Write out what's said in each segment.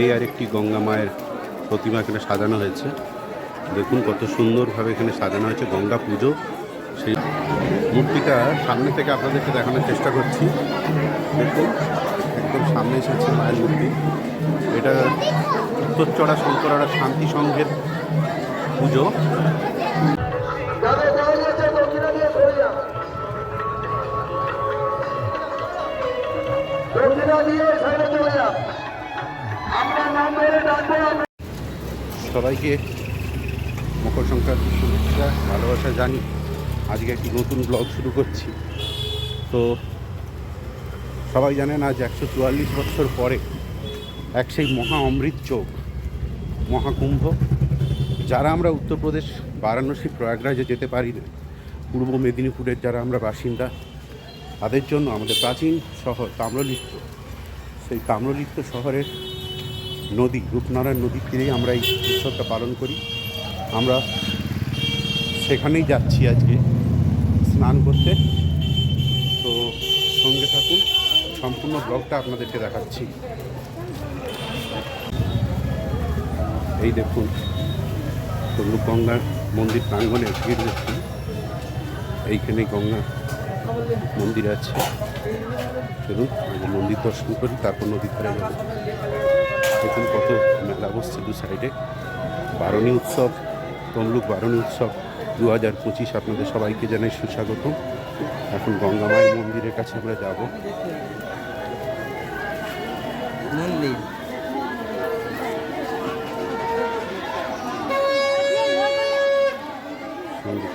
এই আরেকটি গঙ্গা মায়ের প্রতিমা এখানে সাজানো হয়েছে। দেখুন কত সুন্দরভাবে এখানে সাজানো হয়েছে গঙ্গা পুজো। সেই মূর্তিটা সামনে থেকে আপনাদেরকে দেখানোর চেষ্টা করছি। দেখুন, একদম সামনে এসেছে মায়ের মূর্তি। এটা উত্তরচড়া শঙ্করারা শান্তি সংঘের পুজো। সবাইকে মকর সংক্রান্তির শুভেচ্ছা, ভালোবাসা জানি। আজকে একটি নতুন ব্লগ শুরু করছি। তো সবাই জানেন আজ একশো চুয়াল্লিশ বছর পরে এক সেই মহা অমৃত চোখ মহাকুম্ভ যারা আমরা উত্তরপ্রদেশ বারাণসী, প্রয়াগরাজে যেতে পারি না। পূর্ব মেদিনীপুরের যারা আমরা বাসিন্দা, তাদের জন্য আমাদের প্রাচীন শহর তাম্রলিপ্ত। সেই তাম্রলিপ্ত শহরের নদী, রূপনারায়ণ নদীর তীরেই আমরা এই উৎসবটা পালন করি। আমরা সেখানেই যাচ্ছি আজকে স্নান করতে। তো সঙ্গে থাকুন, সম্পূর্ণ ব্লগটা আপনাদেরকে দেখাচ্ছি। এই দেখুন তমলুক গঙ্গার মন্দির প্রাঙ্গণে ভিড় দেখুন। এইখানে গঙ্গা মন্দির আছে। চলুন মন্দির দর্শন করি, তারপর নদীর ধারে যাব। দেখুন কত মেলা বসছে দু সাইডে বারণী উৎসব তমলুক বারণী উৎসব দু হাজার পঁচিশ আপনাদের সবাইকে জানাই সুস্বাগত এখন গঙ্গা মায়ের মন্দিরের কাছে আমরা যাব। মন্দির। সঙ্গে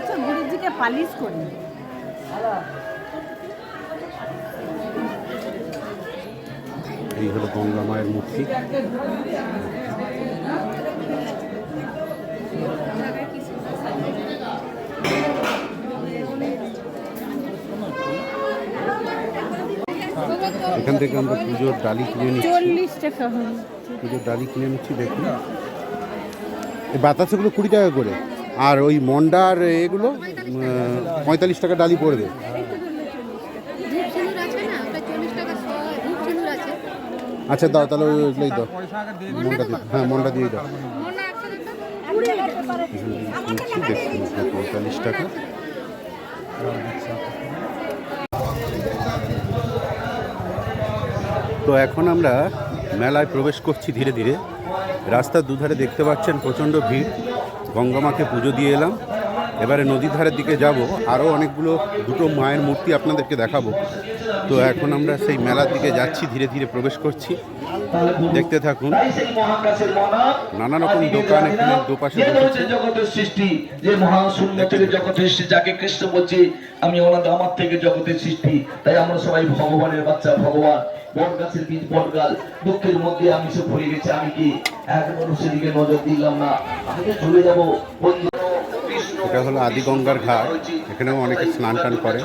থাকুন এবছর গুরুজিকে পালিশ করি। এই হলো গঙ্গা মায়ের মূর্তি। এখান থেকে আমরা পুজোর ডালি কিনে নিচ্ছি। চল্লিশ টাকা। পুজোর ডালি কিনে নিচ্ছি দেখুন। এই বাতাসাগুলো কুড়ি টাকা করে। আর ওই মন্ডার এগুলো পঁয়তাল্লিশ টাকা ডালি পড়বে আচ্ছা দাও, তাহলে ওই- ওইগুলোই দাও। মন্ডা দিয়ে হ্যাঁ মন্ডা দিয়ে দাও। পঁয়তাল্লিশ টাকা। তো এখন আমরা মেলায় প্রবেশ করছি ধীরে ধীরে। রাস্তার দুধারে দেখতে পাচ্ছেন প্রচণ্ড ভিড়। গঙ্গামাকে পুজো দিয়ে এলাম। এবারে নদীর ধারের দিকে যাব। আরও অনেকগুলো দুটো মায়ের মূর্তি আপনাদেরকে দেখাবো। তো এখন আমরা সেই মেলার দিকে যাচ্ছি ধীরে ধীরে প্রবেশ করছি। দেখতে থাকুন। নানা রকম দোকান এখানে দুপাশে জগতের সৃষ্টি যে মহাশূন্য থেকে জগতের সৃষ্টি যাকে কৃষ্ণ বলছে আমি ওনাদের আমার থেকে জগতের সৃষ্টি। তাই আমরা সবাই ভগবানের বাচ্চা ভগবান। বট গাছের বীজ বট গাছ দুঃখের মধ্যে আমি সে ভরে গেছে, আমি কি এক মানুষের দিকে নজর দিলাম না? আমি তো চলে যাব এটা হলো আদিগঙ্গার ঘাট। এখানেও অনেকে স্নান টান করে।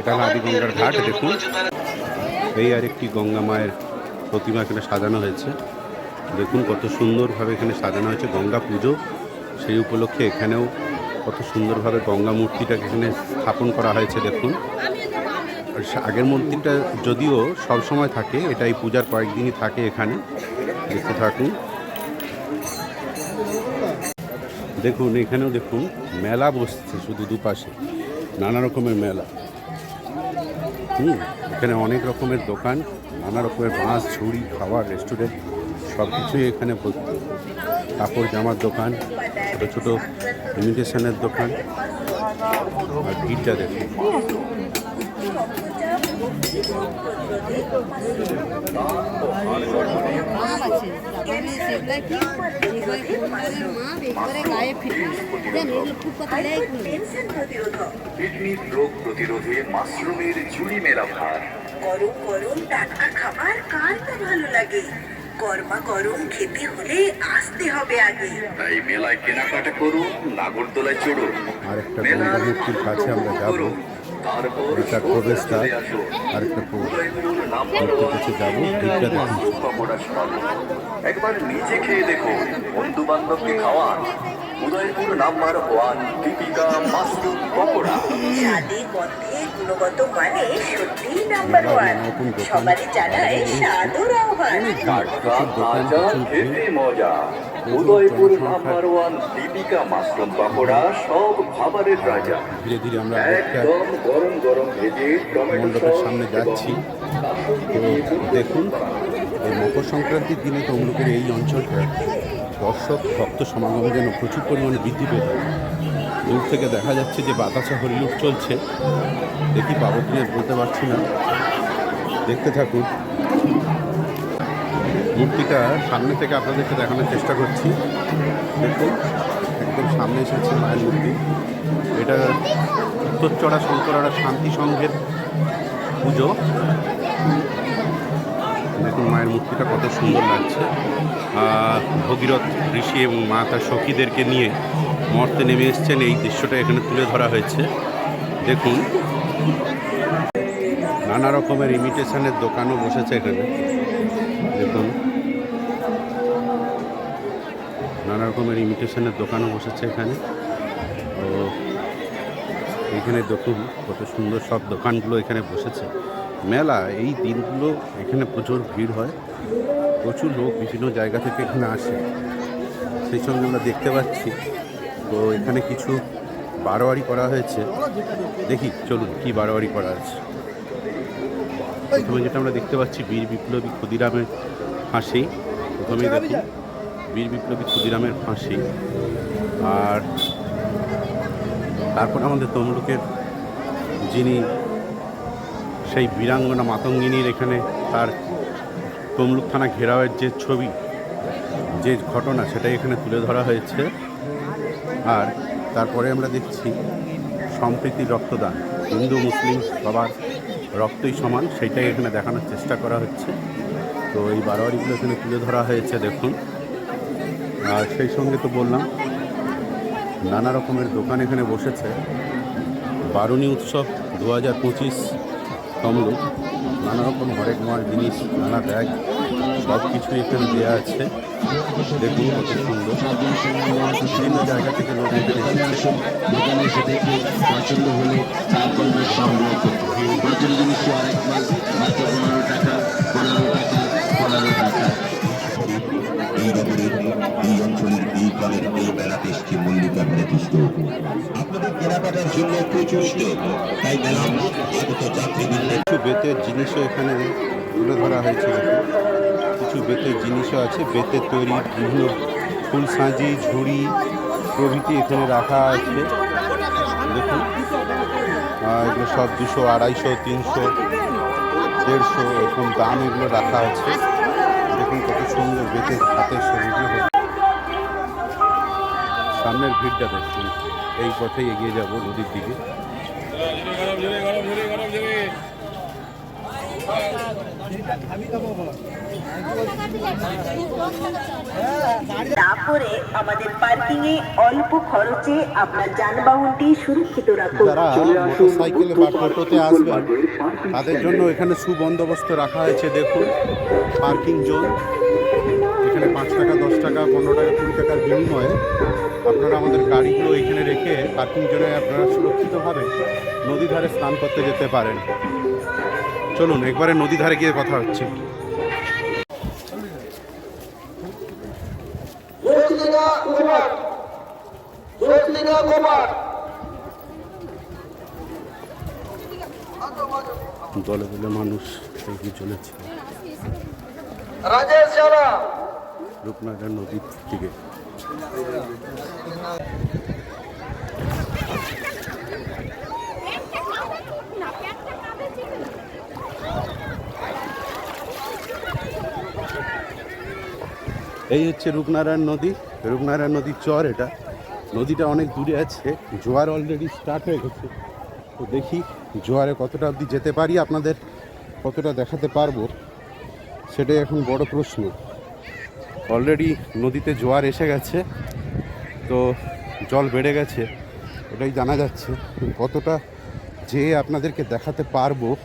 এটা হলো আদিগঙ্গার ঘাট, দেখুন। এই আর একটি গঙ্গা মায়ের প্রতিমা এখানে সাজানো হয়েছে। দেখুন কত সুন্দরভাবে এখানে সাজানো হয়েছে গঙ্গা পুজো। সেই উপলক্ষে এখানেও কত সুন্দরভাবে গঙ্গা মূর্তিটাকে এখানে স্থাপন করা হয়েছে, দেখুন। আগের মন্দিরটা যদিও সব সময় থাকে এটা এই পূজার কয়েকদিনই থাকে এখানে। দেখতে থাকুন। দেখুন, এখানেও দেখুন, মেলা বসছে শুধু দুপাশে, নানা রকমের মেলা। হুম, এখানে অনেক রকমের দোকান, নানা রকমের মাছ, ঝুড়ি, খাবার, রেস্টুরেন্ট সব কিছুই এখানে ভর্তি। কাপড় জামার দোকান, ছোটো ছোটো ইমিটেশনের দোকান। আর ভিড়টা দেখুন। মাপ আছে তারপরে সেগুলা কি এবার কোনটার মাপ একবারে গায়ে ফিটে দেন এগুলো খুব কথা দেয় কিডনির রোগ প্রতিরোধে মাশরুমের ঝুড়ি মেলা ভার গরম গরম টাটকা খাবার কার না ভালো লাগে গরমা গরম খেতে হলে আসতে হবে আগে তাই মেলায় কেনাকাটা করুন নাগরদোলায় চড়ুন। আর একটা কাছে আমরা যাব। করুন। তারপর এটার সোজা প্রবেশদ্বার চলে আসুন। আর একটা প্রবেশ উদয়পুর নাম্বার মূর্তির ওয়ান কাছে যাব ভিড়টা। একবার নিজে খেয়ে দেখুন বন্ধু বান্ধবকে খাওয়ান Udaipur number one Deepika mushroom pakora স্বাদে গন্ধে গুণগত মানে সত্যিই নাম্বার ওয়ান সবারই জানায় সাদর আহ্বান মজা উদয়পুর। নাম্বার দীপিকা মাশরুম পকোড়া সব খাবারের রাজা। ধীরে ধীরে আমরা একদম গরম গরম ভেজে মণ্ডপের সামনে যাচ্ছি। তো দেখুন এই মকর সংক্রান্তির দিনে তমলুকের এই অঞ্চলটা দর্শক ভক্ত সমাগম যেন প্রচুর পরিমাণে বৃদ্ধি পেত দূর থেকে দেখা যাচ্ছে যে বাতাসা হরিলুট চলছে। দেখি পাবো কিনা বলতে পারছি না। দেখতে থাকুন। মূর্তিটা সামনে থেকে আপনাদেরকে দেখানোর চেষ্টা করছি। দেখুন, একদম সামনে এসেছে মায়ের মূর্তি। এটা উত্তরচড়া শঙ্করারা শান্তি সংঘের পুজো। দেখুন মায়ের মূর্তিটা কত সুন্দর লাগছে। ভগীরথ ঋষি এবং মা তার সখীদেরকে নিয়ে মর্তে নেমে এসছেন। এই দৃশ্যটা এখানে তুলে ধরা হয়েছে। দেখুন, নানা রকমের ইমিটেশনের দোকানও বসেছে এখানে। দেখুন। নানা রকমের ইমিটেশনের দোকানও বসেছে এখানে। তো এখানে দেখুন কত সুন্দর সব দোকানগুলো এখানে বসেছে। মেলা, এই দিনগুলো এখানে প্রচুর ভিড় হয়। প্রচুর লোক বিভিন্ন জায়গা থেকে এখানে আসে। সেই সঙ্গে আমরা দেখতে পাচ্ছি। তো এখানে কিছু বারোয়ারি করা হয়েছে। দেখি, চলুন কি বারোয়ারি করা আছে প্রথমে যেটা আমরা দেখতে পাচ্ছি, বীর বিপ্লবী ক্ষুদিরামের ফাঁসি। প্রথমেই দেখুন, বীর বিপ্লবী ক্ষুদিরামের ফাঁসি। আর তারপর আমাদের তমলুকের যিনি সেই বীরাঙ্গনা মাতঙ্গিনীর এখানে তার তমলুক থানা ঘেরাওয়ের যে ছবি, যে ঘটনা, সেটাই এখানে তুলে ধরা হয়েছে। আর তারপরে আমরা দেখছি সম্প্রীতি রক্তদান, হিন্দু, মুসলিম সবার রক্তই সমান, সেইটাই এখানে দেখানোর চেষ্টা করা হচ্ছে। তো এই বারোয়ারিগুলো এখানে তুলে ধরা হয়েছে, দেখুন। আর সেই সঙ্গে তো বললাম, নানা রকমের দোকান এখানে বসেছে। বারুণী উৎসব দু হাজার পঁচিশ তমলুক, নানা রকম হরেক মাল, জিনিস, নানা ব্যাগ সব কিছুই এখানে দেওয়া আছে। দেখুন, কত জায়গা থেকে লোক এসেছে দোকানে পছন্দ হলে সংগ্রহ করতে নতুন জিনিস আরেক মাল, মাত্র পনেরো টাকা পনেরো টাকা পনেরো টাকা। এই নগরের জন্য প্রচুর তাই মেলা আগত যাত্রীবৃন্দের বেতের জিনিসও এখানে তুলে ধরা হয়েছে। কিছু বেতের জিনিসও আছে। বেতের তৈরি বিভিন্ন ফুল সাঁজি, ঝুড়ি প্রভৃতি এখানে রাখা আছে। দেখুন। এগুলো সব দুশো, আড়াইশো, তিনশো, দেড়শো এরকম দাম এগুলো রাখা আছে। দেখুন কত সুন্দর বেতের হাতের ছবিগুলো সামনের ভিড়টা দেখুন। এই পথেই এগিয়ে যাব নদীর দিকে। আমাদের পার্কিং এ অল্প খরচে আপনার যানবাহনটি সুরক্ষিত রাখুন। যারা মোটর সাইকেলে বা টোটোতে আসবেন তাদের জন্য এখানে সুবন্দোবস্ত রাখা হয়েছে দেখুন। পার্কিং জোন এখানে পাঁচ টাকা দশ টাকা পনেরো টাকা কুড়ি টাকার বিনিময়ে আপনারা আমাদের গাড়িগুলো এখানে রেখে পার্কিং জোনে আপনারা সুরক্ষিতভাবে নদী ধারে স্নান করতে যেতে পারেন। চলুন একবারে নদী ধারে গিয়ে কথা হচ্ছে। দলে দলে মানুষ এগিয়ে চলেছে। রূপনারায়ণ নদীর দিকে। এই হচ্ছে রূপনারায়ণ নদী। রূপনারায়ণ নদীর চর এটা। নদীটা অনেক দূরে আছে। জোয়ার অলরেডি স্টার্ট হয়ে গেছে। তো দেখি জোয়ারে কতটা অবধি যেতে পারি, আপনাদের কতটা দেখাতে পারব? সেটাই এখন বড় প্রশ্ন। অলরেডি নদীতে জোয়ার এসে গেছে। তো জল বেড়ে গেছে। এটাই জানা যাচ্ছে। কতটা যে আপনাদেরকে দেখাতে পারব,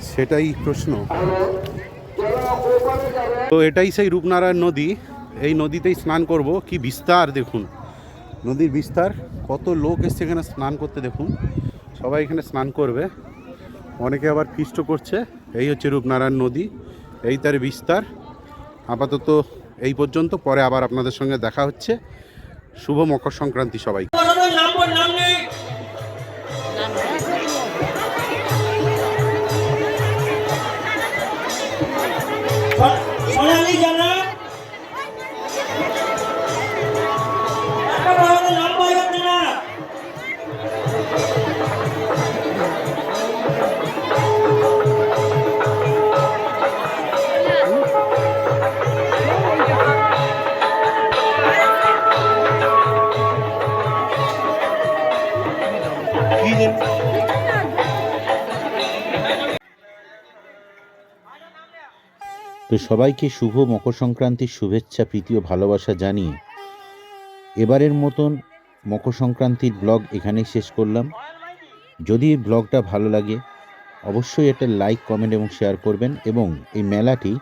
সেটাই প্রশ্ন। তো এটাই সেই রূপনারায়ণ নদী। এই নদীতেই স্নান করব। কি বিস্তার, দেখুন। নদীর বিস্তার। কত লোক এসছে এখানে স্নান করতে, দেখুন। সবাই এখানে স্নান করবে। অনেকে আবার ফিস্ট করছে। এই হচ্ছে রূপনারায়ণ নদী। এই তার বিস্তার। আপাতত এই পর্যন্ত। পরে আবার আপনাদের সঙ্গে দেখা হচ্ছে। শুভ মকর সংক্রান্তি সবাই তো সবাইকে শুভ মকর সংক্রান্তির শুভেচ্ছা, প্রীতি ও ভালোবাসা জানিয়ে এবারের মতন মকর সংক্রান্তির ব্লগ এখানেই শেষ করলাম। যদি এই ব্লগটা ভালো লাগে, অবশ্যই একটা লাইক, কমেন্ট এবং শেয়ার করবেন এবং এই মেলাটি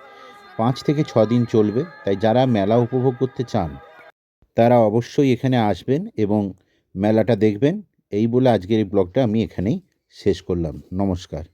পাঁচ থেকে ছ দিন চলবে। তাই যারা মেলা উপভোগ করতে চান, তারা অবশ্যই এখানে আসবেন এবং মেলাটা দেখবেন। এই বলে আজকের এই ব্লগটা আমি এখানেই শেষ করলাম। নমস্কার।